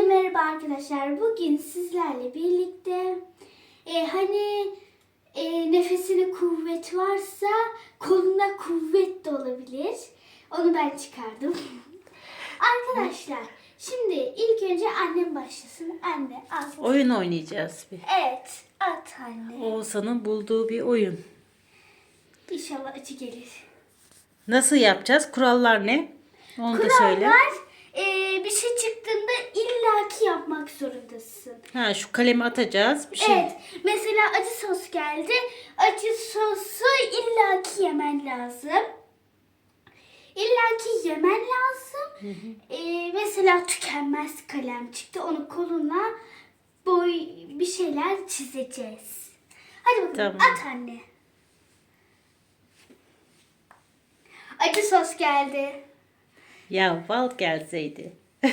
Herkese merhaba arkadaşlar. Bugün sizlerle birlikte e, hani e, nefesine kuvvet varsa koluna kuvvet de olabilir. Onu ben çıkardım. arkadaşlar şimdi ilk önce annem başlasın. Anne at. Oyun oynayacağız bir. Evet at anne. Oğuzhan'ın bulduğu bir oyun. İnşallah acı gelir. Nasıl yapacağız? Kurallar ne? Onu da söyle. Kurallar e, bir şey çıktığında illaki yapmak zorundasın. Ha şu kalemi atacağız. Bir şey. Evet. Mesela acı sos geldi. Acı sosu illaki yemen lazım. İllaki yemen lazım. Ee, mesela tükenmez kalem çıktı. Onu koluna boy bir şeyler çizeceğiz. Hadi bakalım Tamam. at anne. Acı sos geldi. Ya bal gelseydi.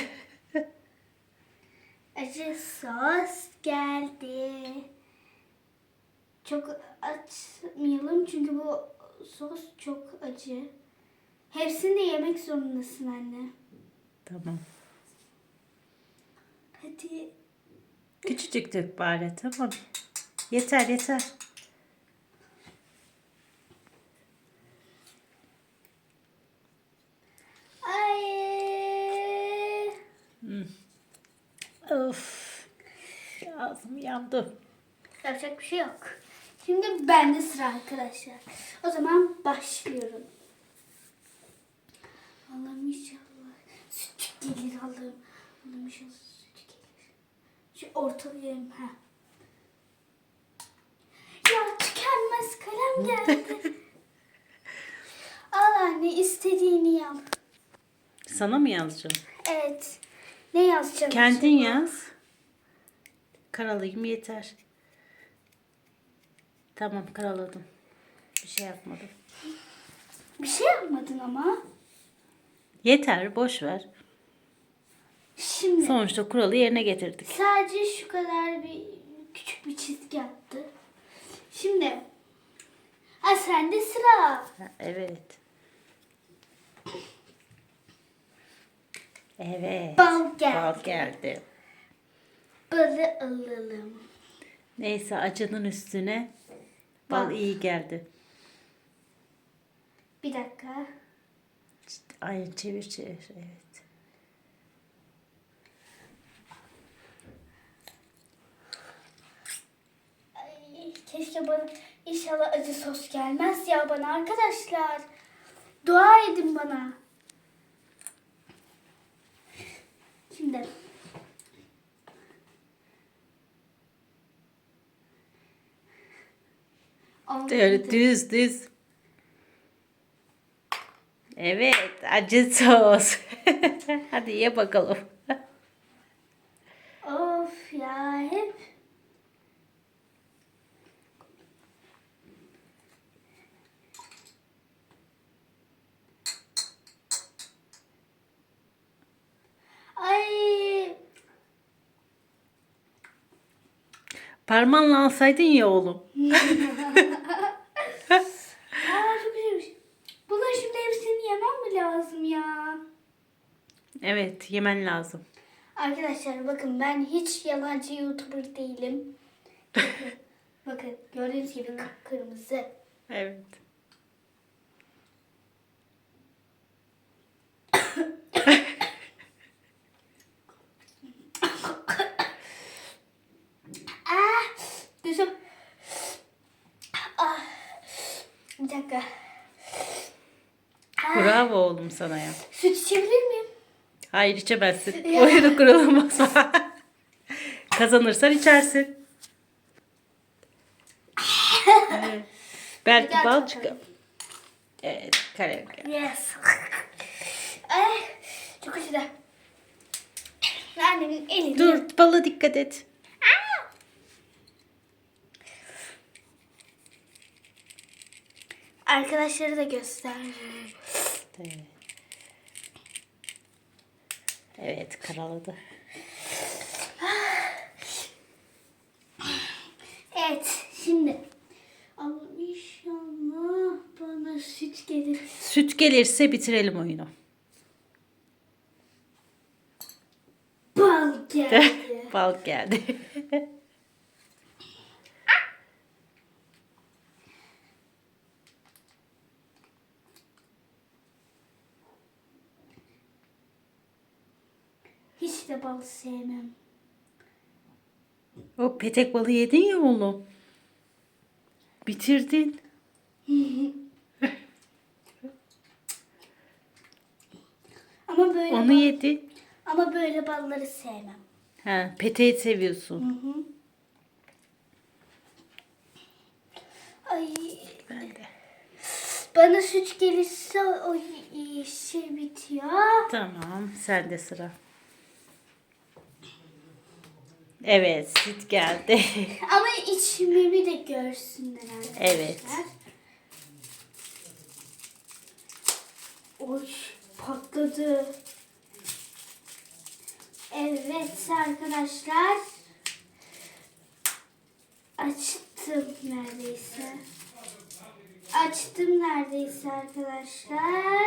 Acı sos geldi. Çok atmayalım çünkü bu sos çok acı. Hepsini de yemek zorundasın anne. Tamam. Hadi. Küçücük dök bari tamam. Yeter yeter. Ay. Of. Ağzım yandı. Yapacak bir şey yok. Şimdi bende sıra arkadaşlar. O zaman başlıyorum. Allah'ım inşallah süt gelir Allah'ım. Allah'ım inşallah süt gelir. Şu ortalayayım ha. Ya tükenmez kalem geldi. Al anne istediğini yap. Sana mı yazacağım? Yazacağım? Kendin yaz. Karalayayım yeter. Tamam karaladım. Bir şey yapmadım. Bir şey yapmadın ama. Yeter boş ver. Şimdi. Sonuçta kuralı yerine getirdik. Sadece şu kadar bir küçük bir çizgi attı. Şimdi ha sende sıra. Ha, evet. Evet. Bal geldi. Bal geldi. Balı alalım. Neyse acının üstüne bal Bal. iyi geldi. Bir dakika. Aynı çevir çevir. Evet. Ay, keşke bana inşallah acı sos gelmez ya bana arkadaşlar. Dua edin bana. Şimdi Öyle düz düz. Evet acı sos. Hadi ye bakalım. Of ya hep. Ay Parmağınla alsaydın ya oğlum. Aa çok güzelmiş. Bunları şimdi hepsini yemem mi lazım ya? Evet yemen lazım. Arkadaşlar bakın ben hiç yalancı YouTuber değilim. Bakın, gördüğünüz gibi kıpkırmızı. Evet. Bir dakika. Ah, Bravo oğlum sana ya. süt içebilir miyim? Hayır içemezsin. Ya. Oyunu kurulamaz. Kazanırsan içersin. Evet. Belki bal çıkar. Evet geldi. Yes. Ay, çok acıdı. Annemin elini. Dur bala dikkat et. Arkadaşları da göster. Evet. Evet karaladı. Evet şimdi. Allah'ım inşallah bana süt gelir. Süt gelirse bitirelim oyunu. Bal geldi. Balık geldi. Hiç de sevmem. o petek balığı yedin ya oğlum. Bitirdin. Ama böyle Onu bal- yedin. ama böyle balları sevmem. Ha, peteği seviyorsun. hı. Ay Ben de. bana süt gelirse o şey bitiyor. Tamam, sende sıra. Evet, süt geldi. Ama içmemi de görsünler arkadaşlar. Evet. Oy patladı. Evet arkadaşlar. Açtım neredeyse. Açtım neredeyse arkadaşlar.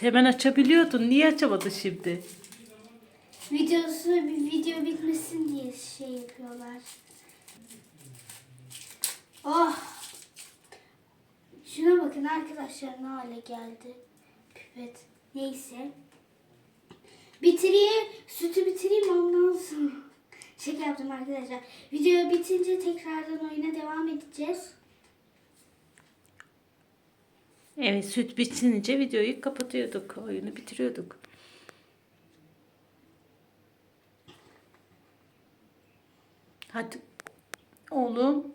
Hemen açabiliyordun. Niye açamadın şimdi? Videosu bir video bitmesin diye şey yapıyorlar. Oh. Şuna bakın arkadaşlar ne hale geldi. Pipet. Neyse. Bitireyim. Sütü bitireyim ondan sonra. Şaka yaptım arkadaşlar. Video bitince tekrardan oyuna devam edeceğiz. Evet, süt bitince videoyu kapatıyorduk. Oyunu bitiriyorduk. Hadi. Oğlum.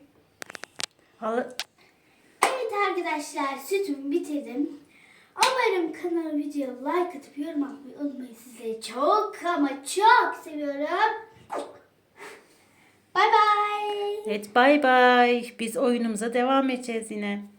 Hala... Evet arkadaşlar sütümü bitirdim. Umarım kanala video like atıp yorum atmayı unutmayın. Sizleri çok ama çok seviyorum. Bye bye. Evet, bay bay. Biz oyunumuza devam edeceğiz yine.